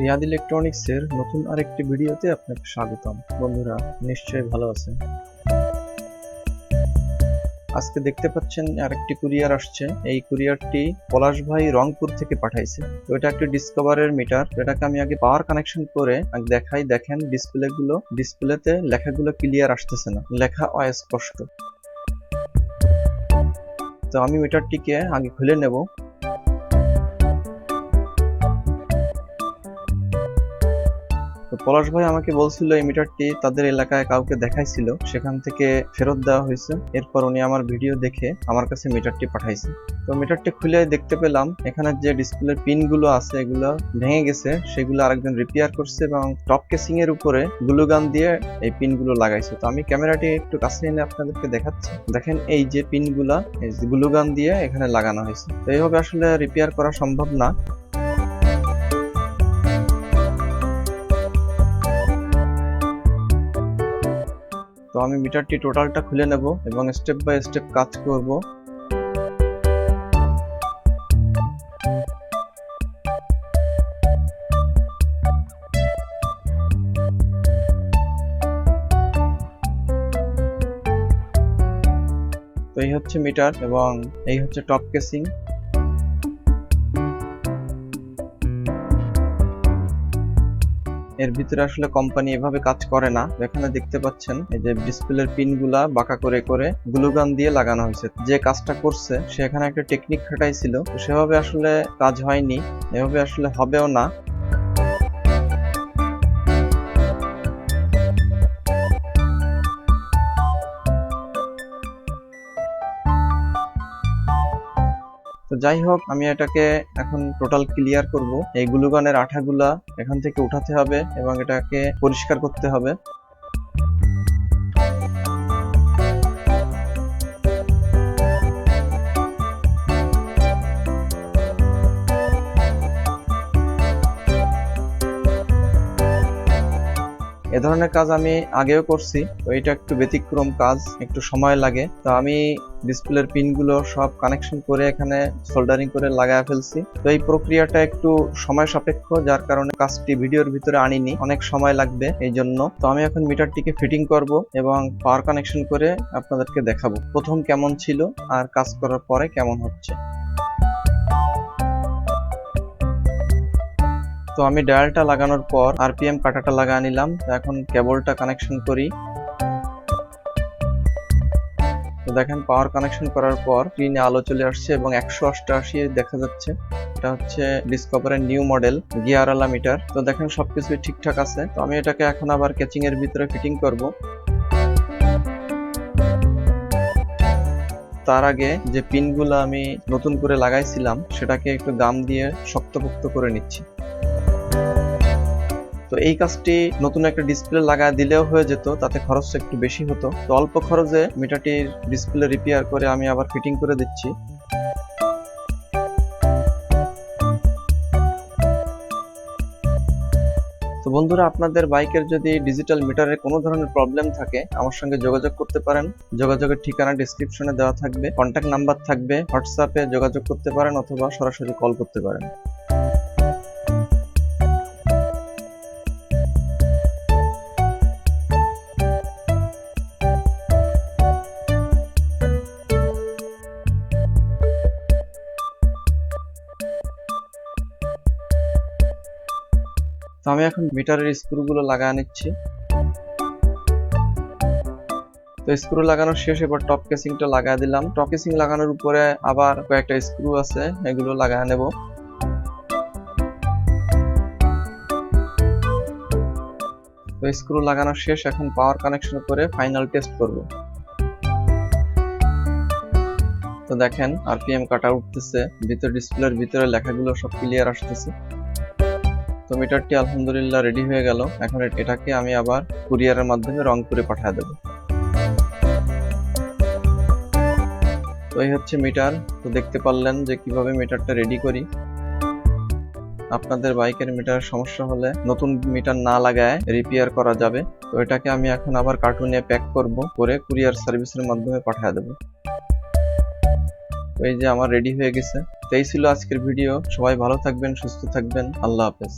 রিয়াদ ইলেকট্রনিক্সের নতুন আরেকটি ভিডিওতে আপনাকে স্বাগতম। বন্ধুরা, নিশ্চয়ই ভালো আছেন। আজকে দেখতে পাচ্ছেন আরেকটি কুরিয়ার আসছে। এই কুরিয়ারটি পলাশ ভাই রংপুর থেকে পাঠাইছে। তো এটা একটি ডিসকভারের মিটার। এটাকে আমি আগে পাওয়ার কানেকশন করে দেখাই। দেখেন ডিসপ্লে গুলো ডিসপ্লেতে লেখাগুলো ক্লিয়ার আসতেছে না। লেখা অস্পষ্ট। তো আমি মিটারটিকে আগে খুলে নেব। তো পলাশ ভাই আমাকে বলছিল এই মিটারটি তাদের এলাকায় কাউকে দেখাইছিল, সেখান থেকে ফেরত দেওয়া হয়েছে। এরপর উনি আমার ভিডিও দেখে আমার কাছে মিটারটি পাঠাইছে। তো মিটারটি খুলে দেখতে পেলাম, এখানে যে ডিসপ্লের পিনগুলো আছে এগুলো ভেঙে গেছে, সেগুলো আরেকজন রিপেয়ার করছে এবং টপ কেসিং এর উপরে গ্লুগান দিয়ে এই পিনগুলো লাগাইছে। তো আমি ক্যামেরাটি একটু কাছে এনে আপনাদেরকে দেখাচ্ছি। দেখেন এই যে পিনগুলা গ্লুগান দিয়ে এখানে লাগানো হয়েছে। তো এইভাবে আসলে রিপেয়ার করা সম্ভব না। তো আমি মিটারটি টোটালটা খুলে নেব এবং স্টেপ বাই স্টেপ কাজ করব। তো এই হচ্ছে মিটার এবং এই হচ্ছে টপ কেসিং এর ভিতরে আসলে কোম্পানি এভাবে কাজ করে না। এখানে দেখতে পাচ্ছেন, এই যে ডিসপ্লের পিনগুলা বাঁকা করে করে গ্লুগান দিয়ে লাগানো হয়েছে। যে কাজটা করছে, সে এখানে একটা টেকনিক খাটাইছিল। ছিল সেভাবে আসলে কাজ হয়নি। এভাবে আসলে হবেও না। তো যাই হোক, আমি এটাকে এখন টোটাল ক্লিয়ার করব। এই গ্লুগানের আঠাগুলা এখান থেকে উঠাতে হবে এবং এটাকে পরিষ্কার করতে হবে। এ ধরনের কাজ আমি আগেও করছি, তো এটা একটু ব্যতিক্রম কাজ, একটু সময় লাগে। তো আমি ডিসপ্লের পিনগুলো সব কানেকশন করে এখানে সোল্ডারিং করে লাগায় ফেলছি। তো এই প্রক্রিয়াটা একটু সময় সাপেক্ষ, যার কারণে কাজটি ভিডিওর ভিতরে আনিনি, অনেক সময় লাগবে এই জন্য তো আমি এখন মিটারটিকে ফিটিং করব এবং পাওয়ার কানেকশন করে আপনাদেরকে দেখাবো, প্রথম কেমন ছিল আর কাজ করার পরে কেমন হচ্ছে। তো আমি ডায়ালটা লাগানোর পর আরপিএম কাটাটা লাগা নিলাম। এখন কেবলটা কানেকশন করি। দেখেন পাওয়ার কানেকশন করার পর স্ক্রিনে আলো চলে আসছে এবং একশো অষ্টআশি দেখা যাচ্ছে। এটা হচ্ছে ডিসকভারের নিউ মডেল গিয়ারওয়ালা মিটার তো দেখেন, সবকিছুই ঠিকঠাক আছে। তো আমি এটাকে এখন আবার ক্যাচিং এর ভিতরে ফিটিং করব। তার আগে যে পিনগুলো আমি নতুন করে লাগাইছিলাম, সেটাকে একটু গাম দিয়ে শক্তপোক্ত করে নিচ্ছি। তো এই কাজটি নতুন একটা ডিসপ্লে লাগায় দিলেও হয়ে যেত, তাতে খরচটা একটু বেশি হতো। তো অল্প খরচে মিটারটির ডিসপ্লে রিপেয়ার করে আমি আবার ফিটিং করে দিচ্ছি। তো বন্ধুরা, আপনাদের বাইকের যদি ডিজিটাল মিটারে কোনো ধরনের প্রবলেম থাকে, আমার সঙ্গে যোগাযোগ করতে পারেন। যোগাযোগের ঠিকানা ডিসক্রিপশনে দেওয়া থাকবে কন্ট্যাক্ট নাম্বার থাকবে হোয়াটসঅ্যাপে যোগাযোগ করতে পারেন অথবা সরাসরি কল করতে পারেন। তো আমি এখন মিটারের স্ক্রুগুলো লাগায় নিচ্ছি। তো স্ক্রু লাগানো শেষ, এবার টপ কেসিংটা লাগায় দিলাম। টপ কেসিং লাগানোর উপরে আবার কয়েকটা স্ক্রু আছে, এগুলো লাগায় নেব। তো স্ক্রু লাগানো শেষ, এখন পাওয়ার কানেকশন করে ফাইনাল টেস্ট করব। তো দেখেন আরপিএম কাটা উঠতেছে, ভিতর ডিসপ্লের ভিতরে লেখাগুলো সব ক্লিয়ার আসতেছে। তো মিটারটি আলহামদুলিল্লাহ রেডি হয়ে গেল। এখন এটাকে আমি আবার কুরিয়ারের মাধ্যমে রং করে পাঠিয়ে দেব। তো এই হচ্ছে মিটার। তো দেখতে পারলেন যে কীভাবে মিটারটা রেডি করি। আপনাদের বাইকের মিটার সমস্যা হলে নতুন মিটার না লাগায় রিপেয়ার করা যাবে। তো এটাকে আমি এখন আবার কার্টুনে প্যাক করব, করে কুরিয়ার সার্ভিসের মাধ্যমে পাঠিয়ে দেব। এই যে আমার রেডি হয়ে গেছে। তো এই ছিল আজকের ভিডিও সবাই ভালো থাকবেন, সুস্থ থাকবেন। আল্লাহ হাফেজ।